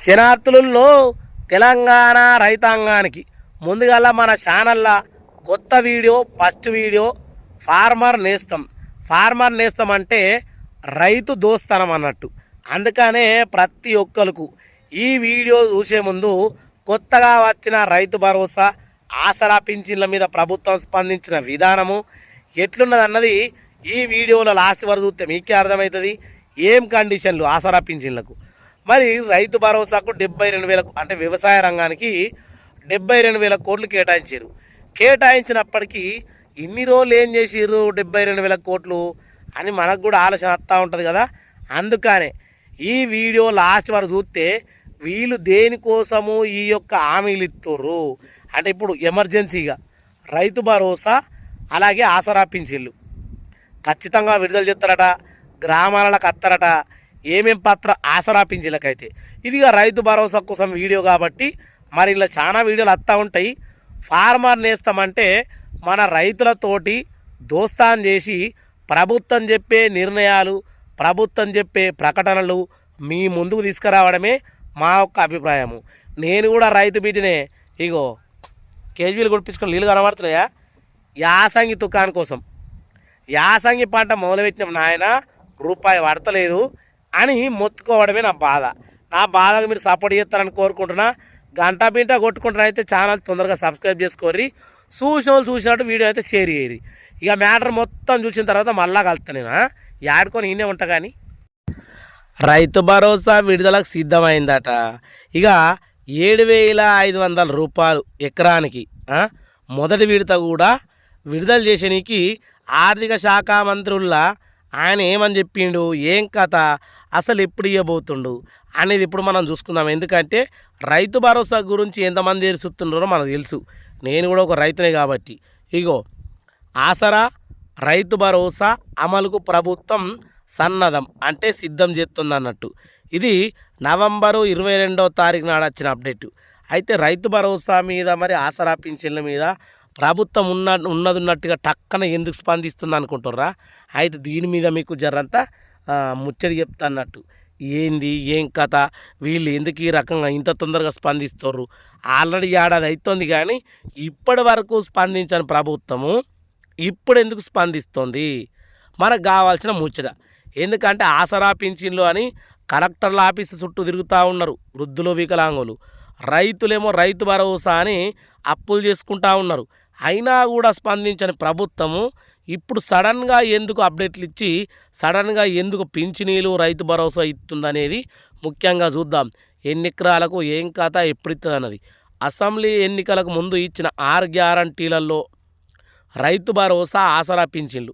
శనార్థులలో తెలంగాణ రైతాంగానికి ముందుగా మన ఛానల్లో కొత్త వీడియో ఫస్ట్ వీడియో ఫార్మర్ నేస్తం. ఫార్మర్ నేస్తం అంటే రైతు దోస్తనం అన్నట్టు. అందుకనే ప్రతి ఒక్కరికి ఈ వీడియో చూసే ముందు కొత్తగా వచ్చిన రైతు భరోసా ఆసరా పింఛన్ల మీద ప్రభుత్వం స్పందించిన విధానము ఎట్లున్నది అన్నది ఈ వీడియోలో లాస్ట్ వరకు చూస్తే మీకే అర్థమవుతుంది. ఏం కండిషన్లు ఆసరా పింఛన్లకు. మరి రైతు భరోసాకు డెబ్బై రెండు వేల అంటే వ్యవసాయ రంగానికి డెబ్బై రెండు వేల కోట్లు కేటాయించారు. కేటాయించినప్పటికీ ఇన్ని రోజులు ఏం చేసిర్రు డెబ్బై రెండు వేల కోట్లు అని మనకు కూడా ఆలోచన వస్తూ ఉంటుంది కదా. అందుకనే ఈ వీడియో లాస్ట్ వరకు చూస్తే వీళ్ళు దేనికోసము ఈ యొక్క హామీలు ఇస్తుర్రు అంటే ఇప్పుడు ఎమర్జెన్సీగా రైతు భరోసా అలాగే ఆసరా పింఛన్లు. ఖచ్చితంగా విడుదల చేస్తారట గ్రామాలకు అత్తారట ఏమేం పత్ర ఆసరా పింఛన్లకైతే ఇదిగా రైతు భరోసా కోసం వీడియో కాబట్టి మరి ఇలా చాలా వీడియోలు వస్తూ ఉంటాయి. ఫార్మర్ నేస్తామంటే మన రైతులతోటి దోస్తాన్ చేసి ప్రభుత్వం చెప్పే నిర్ణయాలు ప్రభుత్వం చెప్పే ప్రకటనలు మీ ముందుకు తీసుకురావడమే మా యొక్క అభిప్రాయము. నేను కూడా రైతు బిడ్డనే. ఇగో కేజీలు కొట్టించుకొని నీళ్ళు కనబడుతున్నాయా? యాసంగి తుకాన్ కోసం. యాసంగి పంట మొదలుపెట్టిన నాయన రూపాయి పడతలేదు. అని మొత్తుకోవడమే నా బాధ. నా బాధకు మీరు సపోర్ట్ చేస్తారని కోరుకుంటున్నా. గంట బింట కొట్టుకుంటున్నా అయితే ఛానల్ తొందరగా సబ్స్క్రైబ్ చేసుకోర్రి. చూసిన వాళ్ళు చూసినట్టు వీడియో అయితే షేర్ చేయరి ఇక మ్యాటర్ మొత్తం చూసిన తర్వాత మళ్ళా కలుస్తాను నేను ఆ? యాడుకొని ఈయనే ఉంటా కానీ రైతు భరోసా విడుదలకు సిద్ధమైందట. ఇక ఏడు వేల ఐదు వందల రూపాయలు ఎకరానికి మొదటి విడత కూడా విడుదల చేసేనికి ఆర్థిక శాఖ మంత్రుల్లా ఆయన ఏమని చెప్పిండు? ఏం కథ? అసలు ఎప్పుడు ఇవ్వబోతుండు అనేది ఇప్పుడు మనం చూసుకుందాం. ఎందుకంటే రైతు భరోసా గురించి ఎంతమంది తెలుస్తున్నారో మనకు తెలుసు. నేను కూడా ఒక రైతునే కాబట్టి. ఇగో ఆసరా రైతు భరోసా అమలుకు ప్రభుత్వం సన్నద్ధం అంటే సిద్ధం చేస్తుంది అన్నట్టు ఇది నవంబరు ఇరవై రెండవ తారీఖు నాడు వచ్చిన అప్డేట్. అయితే రైతు భరోసా మీద మరి ఆసరా పింఛన్ల మీద ప్రభుత్వం ఉన్న ఉన్నది ఉన్నట్టుగా టక్కన ఎందుకు స్పందిస్తుంది అనుకుంటుర్రా? అయితే దీని మీద మీకు జరంతా ఆ, ముచ్చడి చెప్తా అన్నట్టు ఏంది? ఏం కథ? వీళ్ళు ఎందుకు ఈ రకంగా ఇంత తొందరగా స్పందిస్తారు ఆల్రెడీ ఏడాది అవుతుంది కానీ ఇప్పటి వరకు స్పందించని ప్రభుత్వము ఇప్పుడు ఎందుకు స్పందిస్తుంది? మనకు కావాల్సిన ముచ్చట. ఎందుకంటే ఆసరా పింఛన్లు అని కలెక్టర్ల ఆఫీసు చుట్టూ తిరుగుతూ ఉన్నారు వృద్ధులు వికలాంగులు. రైతులేమో రైతు భరోసా అని అప్పులు చేసుకుంటా ఉన్నారు. అయినా కూడా స్పందించని ప్రభుత్వము ఇప్పుడు సడన్గా ఎందుకు అప్డేట్లు ఇచ్చి సడన్గా ఎందుకు పింఛనీలు రైతు భరోసా ఇస్తుందనేది ముఖ్యంగా చూద్దాం. ఎన్ని ఎకరాలకు ఏం కథ ఎప్పుడు ఇస్తుంది అన్నది. అసెంబ్లీ ఎన్నికలకు ముందు ఇచ్చిన ఆరు గ్యారంటీలలో రైతు భరోసా ఆసరా పింఛన్లు.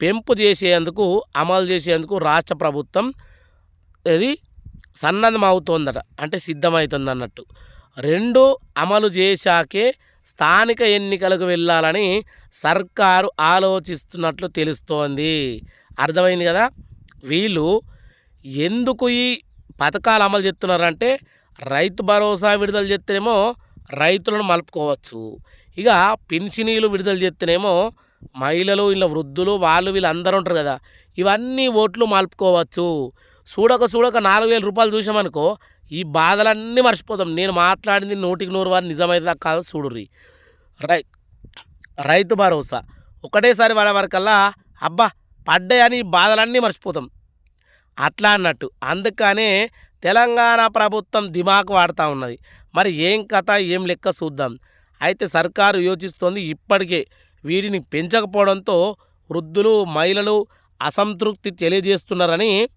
పెంపు చేసేందుకు అమలు చేసేందుకు రాష్ట్ర ప్రభుత్వం ఇది సన్నద్ధం అవుతోందట అంటే సిద్ధమవుతుంది అన్నట్టు రెండు అమలు చేశాకే స్థానిక ఎన్నికలకు వెళ్ళాలని సర్కారు ఆలోచిస్తున్నట్లు తెలుస్తోంది. అర్థమైంది కదా? వీళ్ళు ఎందుకు ఈ పథకాలు అమలు చేస్తున్నారంటే రైతు భరోసా విడుదల చేస్తేనేమో రైతులను మలుపుకోవచ్చు. ఇక పింఛనీలు విడుదల చేస్తేనేమో మహిళలు ఇలా వృద్ధులు వాళ్ళు వీళ్ళందరూ ఉంటారు కదా? ఇవన్నీ ఓట్లు మలుపుకోవచ్చు. చూడక చూడక నాలుగు వేల రూపాయలు చూసామనుకో ఈ బాధలన్నీ మర్చిపోతాం నేను మాట్లాడింది నూటికి నూరు వారు నిజమైతే కాదు చూడుర్రి. రై రైతు భరోసా. ఒకటేసారి పడే అబ్బా పడ్డాయని బాధలన్నీ మర్చిపోతాం అట్లా అన్నట్టు. అందుకనే తెలంగాణ ప్రభుత్వం దిమాకు వాడుతూ ఉన్నది. మరి ఏం కథ ఏం లెక్క చూద్దాం. అయితే సర్కారు యోచిస్తోంది ఇప్పటికే. వీటిని పెంచకపోవడంతో వృద్ధులు మహిళలు అసంతృప్తి తెలియజేస్తున్నారని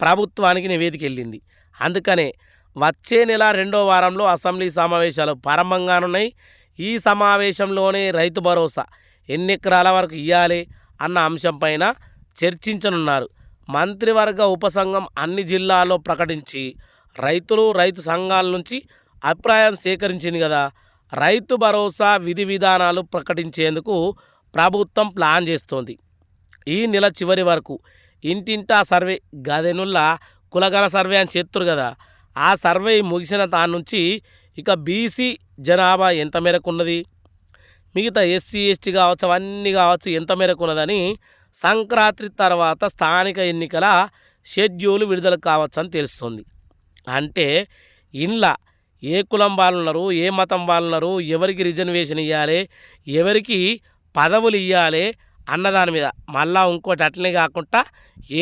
ప్రభుత్వానికి నివేదిక వెళ్ళింది. అందుకనే వచ్చే నెల రెండో వారంలో అసెంబ్లీ సమావేశాలు ప్రారంభంగానున్నాయి. ఈ సమావేశంలోనే రైతు భరోసా ఎన్ని ఎకరాల వరకు ఇవ్వాలి అన్న అంశంపైన చర్చించనున్నారు. మంత్రివర్గ ఉపసంఘం అన్ని జిల్లాల్లో ప్రకటించి రైతులు రైతు సంఘాల నుంచి అభిప్రాయం సేకరించింది కదా. రైతు భరోసా విధి విధానాలు ప్రకటించేందుకు ప్రభుత్వం ప్లాన్ చేస్తోంది. ఈ నెల చివరి వరకు ఇంటింటా సర్వే గదెనుల్లా కులగల సర్వే అని చేస్తురు కదా ఆ సర్వే ముగిసిన దాని నుంచి ఇక బీసీ జనాభా ఎంత మేరకు ఉన్నది? మిగతా ఎస్సీ ఎస్టీ కావచ్చు అవన్నీ కావచ్చు ఎంత మేరకు ఉన్నదని సంక్రాంతి తర్వాత స్థానిక ఎన్నికల షెడ్యూల్ విడుదల కావచ్చు అని తెలుస్తుంది. అంటే ఇండ్ల ఏ కులం వాళ్ళు ఉన్నారు ఏ మతం వాళ్ళు ఉన్నారు ఎవరికి రిజర్వేషన్ ఇవ్వాలి ఎవరికి పదవులు ఇవ్వాలి అన్నదాని మీద. మళ్ళా ఇంకోటి అట్లనే కాకుండా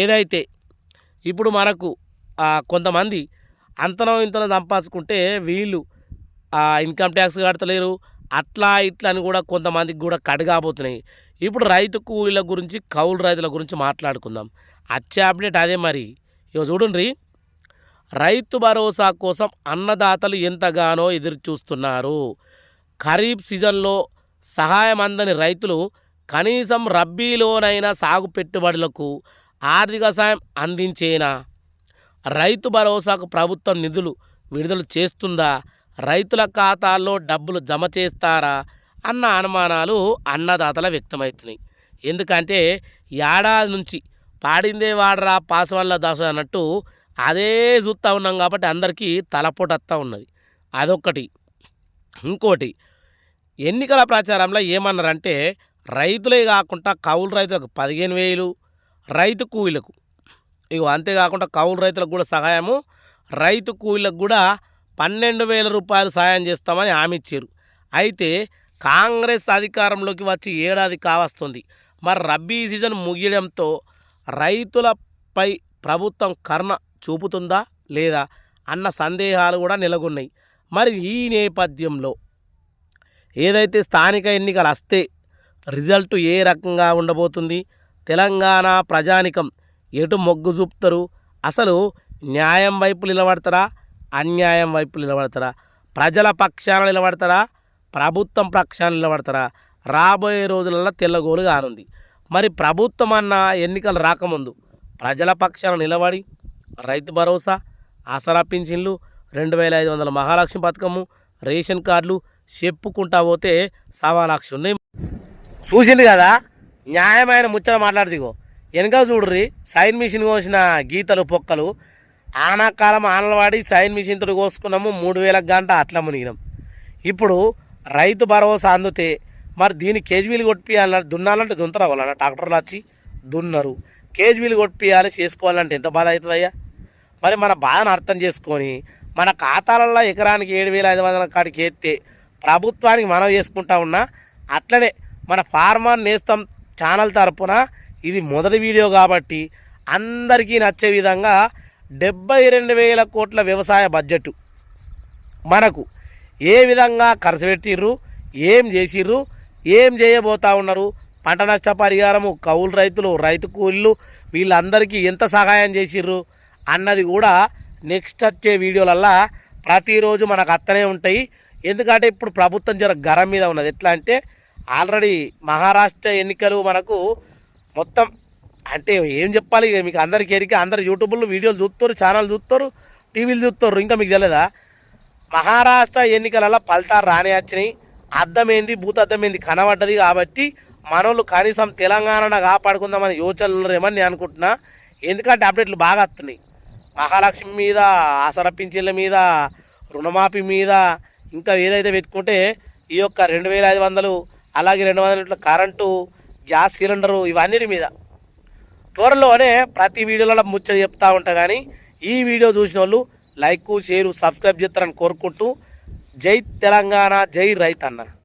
ఏదైతే ఇప్పుడు మనకు కొంతమంది అంతనో ఇంతనో సంపాదించుకుంటే వీళ్ళు ఇన్కమ్ ట్యాక్స్ కడతలేరు అట్లా ఇట్లా అని కూడా కొంతమందికి కూడా కడగాబోతున్నాయి. ఇప్పుడు రైతు కూలీల గురించి కౌలు రైతుల గురించి మాట్లాడుకుందాం. వచ్చే అప్డేట్ అదే మరి. ఇక చూడండి. రైతు భరోసా కోసం అన్నదాతలు ఎంతగానో ఎదురు చూస్తున్నారు ఖరీఫ్ సీజన్లో సహాయం అందని రైతులు కనీసం రబ్బీలోనైనా సాగు పెట్టుబడులకు ఆర్థిక సాయం అందించేనా? రైతు భరోసాకు ప్రభుత్వం నిధులు విడుదల చేస్తుందా? రైతుల ఖాతాల్లో డబ్బులు జమ చేస్తారా? అన్న అనుమానాలు అన్నదాతల వ్యక్తమవుతున్నాయి. ఎందుకంటే ఏడాది నుంచి పాడిందే వాడరా పాస్ దాసు దశ అన్నట్టు అదే చూస్తూ ఉన్నాం కాబట్టి అందరికీ తలపోటత్తా ఉన్నది. అదొక్కటి. ఇంకోటి ఎన్నికల ప్రచారంలో ఏమన్నారంటే రైతులే కాకుండా కౌలు రైతులకు పదిహేను వేలు రైతు కూలీలకు. ఇగో అంతేకాకుండా కౌలు రైతులకు కూడా సహాయము. రైతు కూలీలకు కూడా పన్నెండు వేల రూపాయలు సాయం చేస్తామని హామీ ఇచ్చారు. అయితే కాంగ్రెస్ అధికారంలోకి వచ్చి ఏడాది కావస్తుంది. మరి రబ్బీ సీజన్ ముగియడంతో రైతులపై ప్రభుత్వం కరుణ చూపుతుందా లేదా అన్న సందేహాలు కూడా నెలకొన్నాయి. మరి ఈ నేపథ్యంలో ఏదైతే స్థానిక ఎన్నికలు వస్తే రిజల్ట్ ఏ రకంగా ఉండబోతుంది? తెలంగాణ ప్రజానికం. ఎటు మొగ్గు చూపుతారు? అసలు న్యాయం వైపు నిలబడతారా? అన్యాయం వైపు నిలబడతారా? ప్రజల పక్షాన నిలబడతారా? ప్రభుత్వం పక్షాన నిలబడతారా? రాబోయే రోజులలో తెల్లగోలు కానుంది. మరి ప్రభుత్వం అన్న ఎన్నికలు రాకముందు ప్రజల పక్షాన నిలబడి రైతు భరోసా ఆసరా పింఛన్లు రెండు వేల ఐదు వందల మహాలక్ష్మి పథకము రేషన్ కార్డులు చెప్పుకుంటా పోతే సవా లక్ష ఉన్నాయి. చూసింది కదా? న్యాయమైన ముచ్చట మాట్లాడుదిగో వెనక చూడ్రి సైన్ మిషన్ కోసిన గీతలు పొక్కలు. ఆనాకాలం ఆనలవాడి సైన్ మిషన్ కోసుకున్నాము మూడు వేలకు గంట అట్లా మునిగినాం. ఇప్పుడు రైతు భరోసా అందితే మరి దీన్ని కేజీవీలు కొట్టియాలన్న దున్నాలంటే దుంతరా వాళ్ళ ట్రాక్టర్లు వచ్చి దున్నరు. కేజీవీలు కొట్టియాలి చేసుకోవాలంటే ఎంత బాధ అవుతుందయ్యా? మరి మన బాధను అర్థం చేసుకొని మన ఖాతాలలో ఎకరానికి ఏడు వేల ఐదు వందల కాడికి ఎత్తే ప్రభుత్వానికి మనం చేసుకుంటా ఉన్నా అట్లనే మన ఫార్మర్ నేస్తం ఛానల్ తరపున ఇది మొదటి వీడియో కాబట్టి అందరికీ నచ్చే విధంగా డెబ్బై రెండు వేల కోట్ల వ్యవసాయ బడ్జెట్ మనకు. ఏ విధంగా ఖర్చు పెట్టిర్రు ఏం చేసిర్రు ఏం చేయబోతా ఉన్నారు పంట నష్ట పరిహారము కౌలు రైతులు రైతు కూలీలు వీళ్ళందరికీ ఎంత సహాయం చేసిర్రు అన్నది కూడా నెక్స్ట్ వచ్చే వీడియోలల్లా ప్రతిరోజు మనకు అత్తనే ఉంటాయి. ఎందుకంటే ఇప్పుడు ప్రభుత్వం జర గరం మీద ఉన్నది. ఎట్లా అంటే ఆల్రెడీ మహారాష్ట్ర ఎన్నికలు మనకు మొత్తం అంటే ఏం చెప్పాలి ఇక మీకు అందరికీ ఎరిక అందరు యూట్యూబ్లో వీడియోలు చూస్తారు ఛానల్ చూస్తారు టీవీలు చూస్తారు ఇంకా మీకు తెలియదా మహారాష్ట్ర ఎన్నికలలో ఫలితాలు రాని వచ్చినాయి. అర్థమైంది భూతద్దమైంది కనబడ్డది కాబట్టి మనోళ్ళు కనీసం తెలంగాణను కాపాడుకుందామని యోచనలు రేమని నేను అనుకుంటున్నా. ఎందుకంటే అప్డేట్లు బాగా వస్తున్నాయి మహాలక్ష్మి మీద ఆసరా పింఛన్ల మీద రుణమాఫీ మీద ఇంకా ఏదైతే పెట్టుకుంటే ఈ యొక్క రెండు వేల ఐదు వందలు అలాగే రెండు వందల కరెంటు గ్యాస్ సిలిండరు ఇవన్నీ మీద. త్వరలోనే ప్రతి వీడియోలో ముచ్చట చెప్తా ఉంటా కానీ ఈ వీడియో చూసిన వాళ్ళు లైక్ షేరు సబ్స్క్రైబ్ చేస్తారని కోరుకుంటూ జై తెలంగాణ జై రైతన్న.